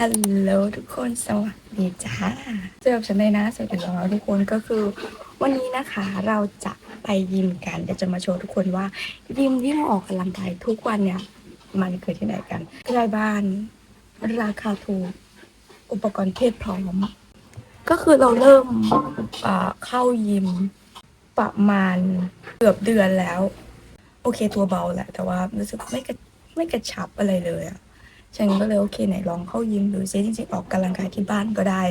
ฮัลโหลทุกคนสวัสดีจ้าเจอกับฉันเลยนะสวัสดีแล้วทุกคนก็คือ วันนี้นะคะเราจะไปยิมกันเดี๋ยวจะมาโชว์ทุกคนว่า ยิมที่เราออกกำลังกายทุกวันเนี่ย มันคือที่ไหนกันใกล้บ้าน ราคาถูกอุปกรณ์เพศพร้อม ก็คือเราเริ่มเข้ายิมประมาณเกือบเดือนแล้ว โอเคตัวเบาแหละ แต่ว่ารู้สึกไม่กระไม่กระชับอะไรเลยอะ ฉันก็เลยโอเคไหนลองเข้ายิมดูซิจริงๆออกกำลังกายที่บ้านก็ได้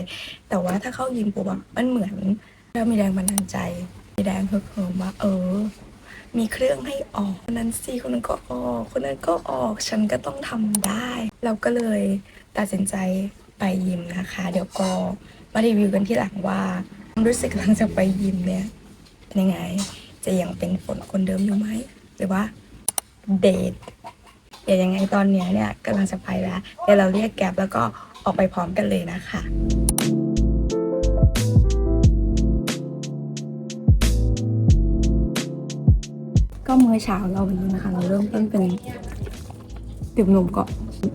แต่ว่าถ้าเข้ายิมปุ๊บมันเหมือนเรามีแรงบันดาลใจ มีแรงเพิ่มว่า เออ มีเครื่องให้ออกคนนั้นสิคนนั้นก็ออกคนนั้นก็ออกฉันก็ต้องทำได้ เราก็เลยตัดสินใจไปยิมนะคะ เดี๋ยวก็มารีวิวกันที่หลังว่ารู้สึกหลังจากไปยิมเนี่ยเป็นยังไง จะยังเป็นคนคนเดิมอยู่ไหม หรือว่าเดท เดี๋ยวยังไงตอนเนี้ยเนี่ยกำลังจะไปแล้วเดี๋ยวเราเรียกแก๊บแล้วก็ออกไปพร้อมกันเลยนะคะก็มื้อเช้าเราวันนี้นะคะ เราเริ่มต้นเป็นดื่มนมก่อน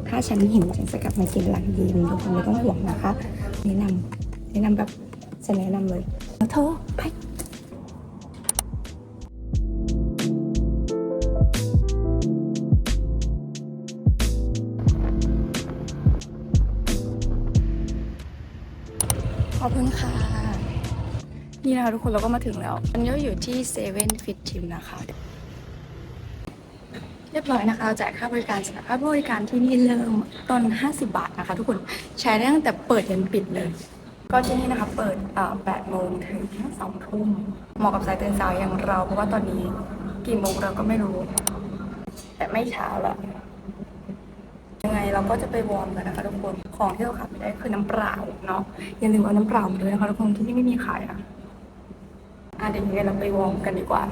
ถ้าฉันหิวฉันจะกลับมากินหลังเย็นทุกคนไม่ต้องห่วงนะคะแนะนำแนะนำแบบจะแนะนำเลยแล้วเธอไป คุณค่ะ นี่นะคะทุกคนเราก็มาถึงแล้ว อันนี้อยู่ที่เซเว่นฟิตจิมนะคะ เรียบร้อยนะคะจ่ายค่าบริการสร็จแล้วค่าบริการที่นี่เริ่มตอน50 บาทนะคะทุกคนใช้ได้ตั้งแต่เปิดยันปิดเลย ก็ที่นี่นะคะเปิด8โมงถึง2ทุ่มเหมาะกับสายตื่นสายอย่างเรา เพราะว่าตอนนี้กี่โมงเราก็ไม่รู้ แต่ไม่เช้าละ เราก็จะไปวอร์มกันนะคะทุกคนของที่เราขาดไม่ได้คือน้ำเปล่าเนาะอย่าลืมเอาน้ำเปล่ามาด้วยนะคะทุกคนที่นี่ไม่มีขายนะอะเดี๋ยวยังไงเราไปวอร์มกันดีกว่า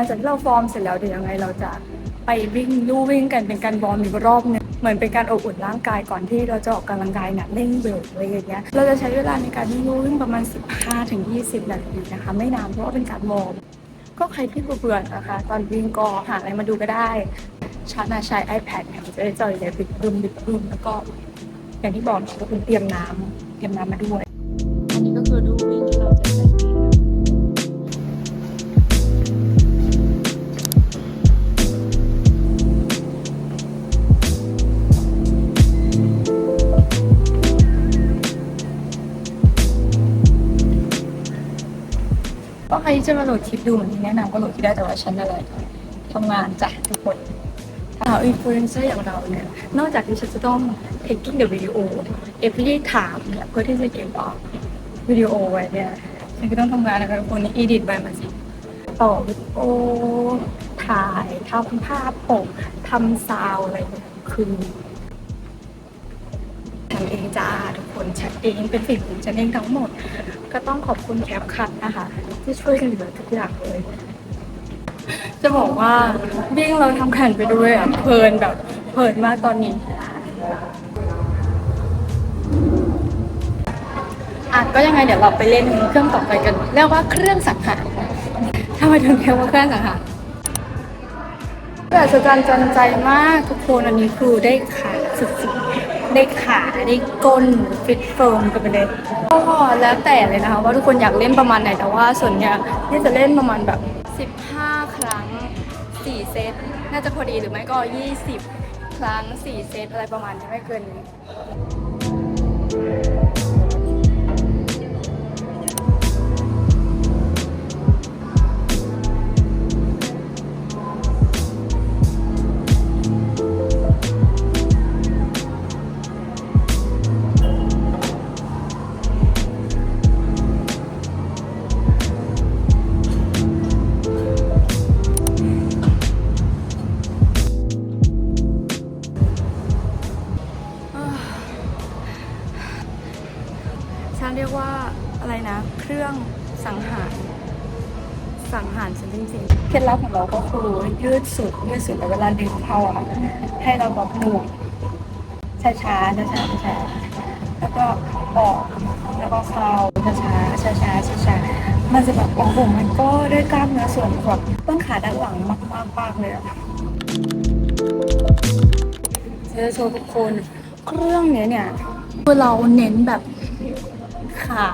ลังจากที่เราฟอร์มเสร็จแล้วเดี๋ยวยังไงเราจะไปวิ่งลู่วิ่งกันเป็นการวอร์มอีกรอบนึงเหมือนเป็นการอบอุ่นร่างกายก่อนที่เราจะออกกำลังกายหนักเร่งเวทอะไรอย่างเงี้ยเราจะใช้เวลาในการวิ่งลู่วิ่งประมาณ 15ถึง20 นาทีนะคะ ไม่นานเพราะว่าเป็นการวอร์มก็ใครที่เบื่อๆนะคะ ตอนวิ่งก็หาอะไรมาดูก็ได้ฉันน่ะใช้ iPad เนี่ยมันจะได้จอยเลยบิดบึมบิดบึมแล้วก็ อย่างที่บอกก็คือเตรียมน้ำเตรียมน้ำมาด้วย จะมาโหลดคลิปดูเหมือนที่แนะนำก็โหลดคลิปได้แต่ว่าฉันอะไรทำงานจ้ะทุกคนถ้าเราอินฟลูเอนเซอร์อย่างเราเนี่ย นอกจากที่ฉันจะต้อง taking the video every time เนี่ยเพื่อที่จะเก็บออกวิดีโอไว้เนี่ยฉันก็ต้องทำงานนะคะทุกคนนี่ edit ไปมาสิต่อวิดีโอถ่ายทำภาพปกทำซาวอะไรคือ ทุกคนฉันเองเป็นฝีมือฉันเองทั้งหมด ก็ต้องขอบคุณแคปคัทนะคะ ที่ช่วยกันเหลือทุกอย่างเลย จะบอกว่าวิ่งเราทำแข่งไปด้วยอะเพลินแบบเพลินมากตอนนี้อะก็ยังไงเดี๋ยวเราไปเล่นเครื่องต่อไปกัน เรียกว่าเครื่องสังหารทำไมถึงเรียกว่าเครื่องสังหารแต่สะจันจันใจมากทุกคนอันนี้คือได้ขาสุดๆ ได้ขาได้ก้นฟิตเฟิร์มกันไปเลยก็แล้วแต่เลยนะคะว่าทุกคนอยากเล่นประมาณไหนแต่ว่าส่วนเนี้ยนี่จะเล่นประมาณแบบ 15 ครั้ง 4 เซตน่าจะพอดีหรือไม่ก็ 20 ครั้ง 4 เซตอะไรประมาณนี้ไม่เกินนี้ ลับของเราก็คือยืดสุดยืดสุดแต่เวลาดึงเข้าอะให้เราแบบหน่วงช้าช้าช้าช้าช้าแล้วก็ออกแล้วก็เข้าช้าช้าช้าช้าช้าช้ามันจะแบบโอ้โหมันก็ได้กล้ามเนื้อส่วนแบบต้นขาด้านหลังมากมากมากเลยอะจะโชว์ทุกคนเครื่องเนี้ยเนี่ยคือเราเน้นแบบขา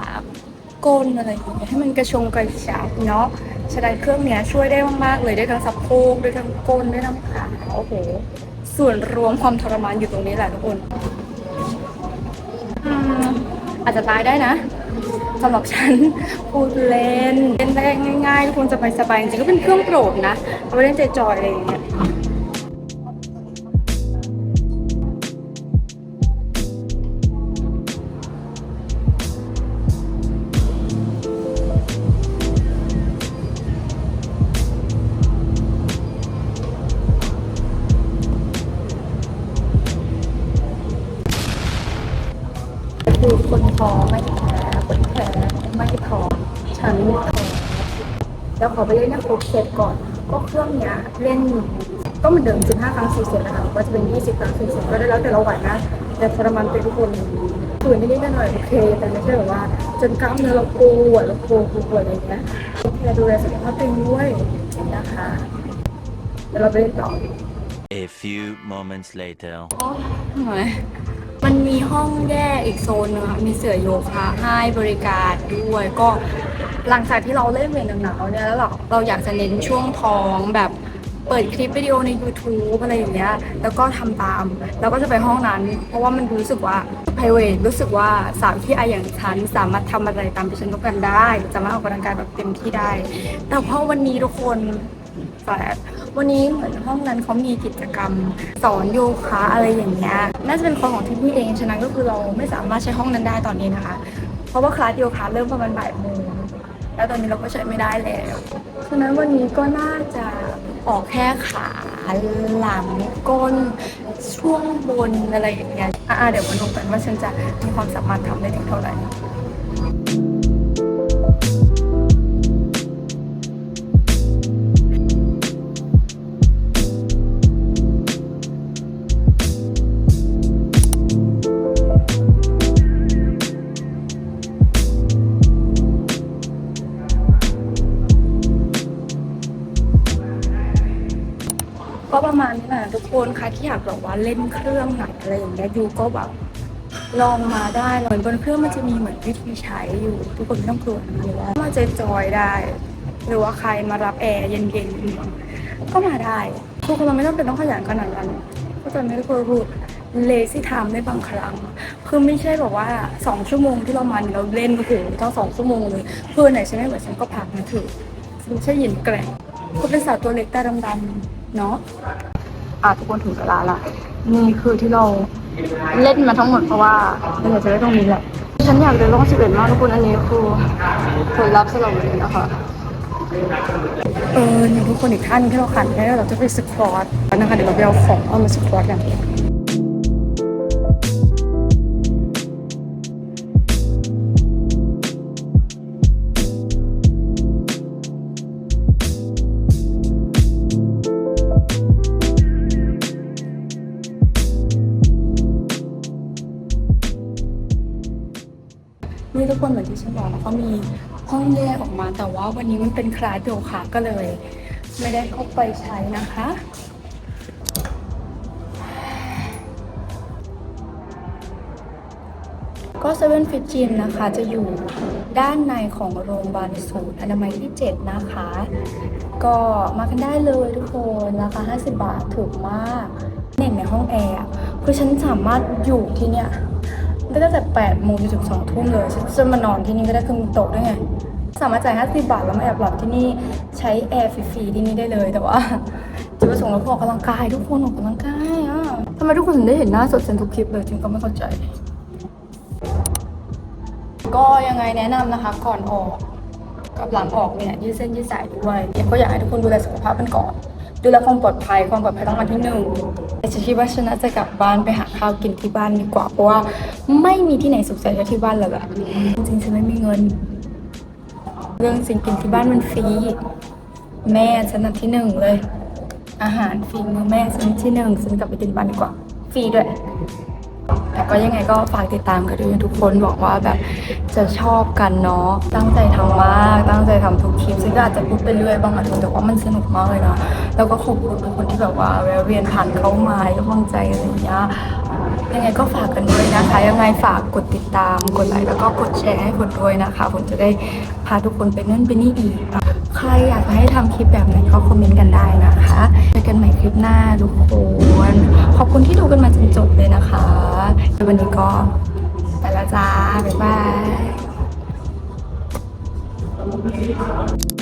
ก้นอะไรอย่างเงี้ยให้มันกระชงกระชับเนาะ ฉะนั้นเครื่องเนี้ยช่วยได้มากๆเลยได้ทั้งสะโพกได้ทั้งก้นได้ทั้งขาโอ้โหส่วนรวมความทรมานอยู่ตรงนี้แหละทุกคนอาจจะตายได้นะสำหรับฉันพูดเล่นเล่นได้ง่ายๆทุกคนสบายสบายๆจริงก็เป็นเครื่องโปรดนะเอาไปเล่นจอยอะไรอย่างเงี้ย คือคนท้องไม่แพ้คนแพ้ไม่ท้องฉันท้องแล้วขอไปเล่นให้ครบเซตก่อน ก็เครื่องเนี้ยเล่นก็เหมือนเดิม15ครั้ง4เซตนะคะก็จะเป็น 20 ครั้ง4เซตก็ได้แล้วแต่เราไหวนะแต่ทรมานไปทุกคนฝืนนิดๆหน่อยๆโอเค แต่ไม่ใช่แบบว่า จนกล้ามเนื้อเราปวดเราปวดปวดอะไรอย่างเงี้ยแค่ดูแลสุขภาพตัวเองด้วยนะคะเดี๋ยวเราไปเล่นต่อ A few moments later. โอ้ย มีห้องแยกอีกโซนนึงค่ะมีเสื่อโยคะให้บริการด้วย ก็หลังจากที่เราเล่นเวทหนาวๆเนี่ยแล้วเราเราอยากจะเน้นช่วงท้องแบบเปิดคลิปวิดีโอใน YouTube อะไรอย่างเงี้ย แล้วก็ทำตาม แล้วก็จะไปห้องนั้น เพราะว่ามันรู้สึกว่า p r i v a t รู้สึกว่าสาวที่อาอย่างฉันสามารถทำอะไรตามที่ฉันต้องการได้ สามารถออกกำลังกายแบบเต็มที่ได้ แต่พอวันนี้ทุกคนแปล วันนี้เหมือนห้องนั้นเขามีกิจกรรมสอนโยคะอะไรอย่างเงี้ยน่าจะเป็นคนของที่นี่เองฉะนั้นก็คือเราไม่สามารถใช้ห้องนั้นได้ตอนนี้นะคะ เพราะว่าคลาสโยคะเริ่มประมาณบ่ายโมงแล้วตอนนี้เราก็ใช้ไม่ได้แล้วฉะนั้นวันนี้ก็น่าจะออกแค่ขาหลังก้นช่วงบนอะไรอย่างเงี้ยอะๆเดี๋ยวมาดูกันว่าฉันจะมีความสามารถทำได้ถึงเท่าไหร่ ก็ประมาณนี้แหละทุกคนใครที่อยากแบบว่าเล่นเครื่องไหนอะไรอย่างเงี้ยยูก็แบบลองมาได้เหมือนบนเครื่องมันจะมีเหมือนวิธีใช้อยู่ ทุกคนไม่ต้องกลัวนะว่ามาจะจอยได้ หรือว่าใครมารับแอร์เย็นๆก็มาได้ทุกคนมันไม่ต้องเป็นต้องขยันขนาดนั้นก็จะไม่ได้พูดเลซี่ไทม์ในบางครั้ง คือไม่ใช่แบบว่าสองชั่วโมงที่เรามันเราเล่นโอ้โหทั้งสองชั่วโมงเลยเพื่อนไหนใช่ไหมเหมือนฉันก็พักนะถือไม่ใช่หยินแกร่งคุณเป็นสาวตัวเล็กตาดำๆ เนาะอะทุกคนถึงเวลาละนี่คือที่เราเล่นมาทั้งหมดเพราะว่าเราอยากจะได้ตรงนี้แหละ ฉันอยากเดินลงสิบเอ็ดมากทุกคนอันนี้คือผลลัพธ์สำหรับวันนี้นะคะเออนี่ทุกคนอีกท่านที่เราขันได้เราจะไปสควอตนะคะเดี๋ยวเราไปเอาของเอามาสควอตกัน ทุกคนเหมือนที่ฉันบอกเขามีห้องแยกออกมา แต่ว่าวันนี้มันเป็นคลาสโยคะก็เลย ไม่ได้เข้าไปใช้นะคะก็เซเว่นฟิจิมนะคะ จะอยู่ด้านในของโรงพยาบาลศูนย์อนามัยที่ 7 นะคะ ก็มากันได้เลยทุกคนราคา 50 บาทถูกมากเน่นในห้องแอร์คือฉันสามารถอยู่ที่เนี่ย ได้ตั้งแต่8โมงจนถึง2ทุ่มเลยฉันจะมานอนที่นี่ก็ได้คือมีโต๊ะด้วยไง สามารถจ่าย50บาทแล้วมาแอบหลับที่นี่ใช้แอร์ฟรีๆที่นี่ได้เลยแต่ว่าจุดประสงค์เราคือออกกำลังกายทุกคนออกกำลังกายอะทำไมทุกคนถึงได้เห็นหน้าสดฉันทุกคลิปเลยจริงก็ไม่เข้าใจ ก็ยังไงแนะนำนะคะก่อนออกกับหลังออกเนี่ยยืดเส้นยืดสายด้วยก็อยากให้ทุกคนดูแลสุขภาพกันก่อน ดูแลความปลอดภัยความปลอดภัยต้องมาที่หนึ่ง ฉันคิดว่าฉันน่าจะกลับบ้านไปหาข้าวกินที่บ้านดีกว่าเพราะว่าไม่มีที่ไหนสุขใจเท่าที่บ้านเลยอะจริงๆฉันไม่มีเงิน เรื่องสิ่งกินที่บ้านมันฟรีแม่ชนะที่หนึ่งเลย อาหารฟรีมือแม่ชนิดที่หนึ่งฉันกลับไปกินบ้านดีกว่าฟรีด้วย แต่ก็ยังไงก็ฝากติดตามกันด้วยทุกคนบอกว่าแบบจะชอบกันเนาะตั้งใจทำมากตั้งใจทำทุกคลิปซึ่งก็อาจจะพูดไปเรื่อยบางอันแต่ว่ามันสนุกมากเลยนะแล้วก็ขอบคุณทุกคนที่แบบว่าแวะเวียนผ่านเข้ามาให้กำลังใจอะไรอย่างเงี้ยยังไงก็ฝากกันด้วยนะคะ ยังไงฝากกดติดตามกดไลค์แล้วก็กดแชร์ให้คนด้วยนะคะ ผมจะได้พาทุกคนไปนั่นไปนี่อีก รอยากให้ทำคลิปแบบไหนก็คอมเมนต์กันได้นะคะเจอกันใหม่คลิปหน้าทุกคนขอบคุณที่ดูกันมาจนจบเลยนะคะวันนี้ก็ไปและจ้าบ๊ายบาย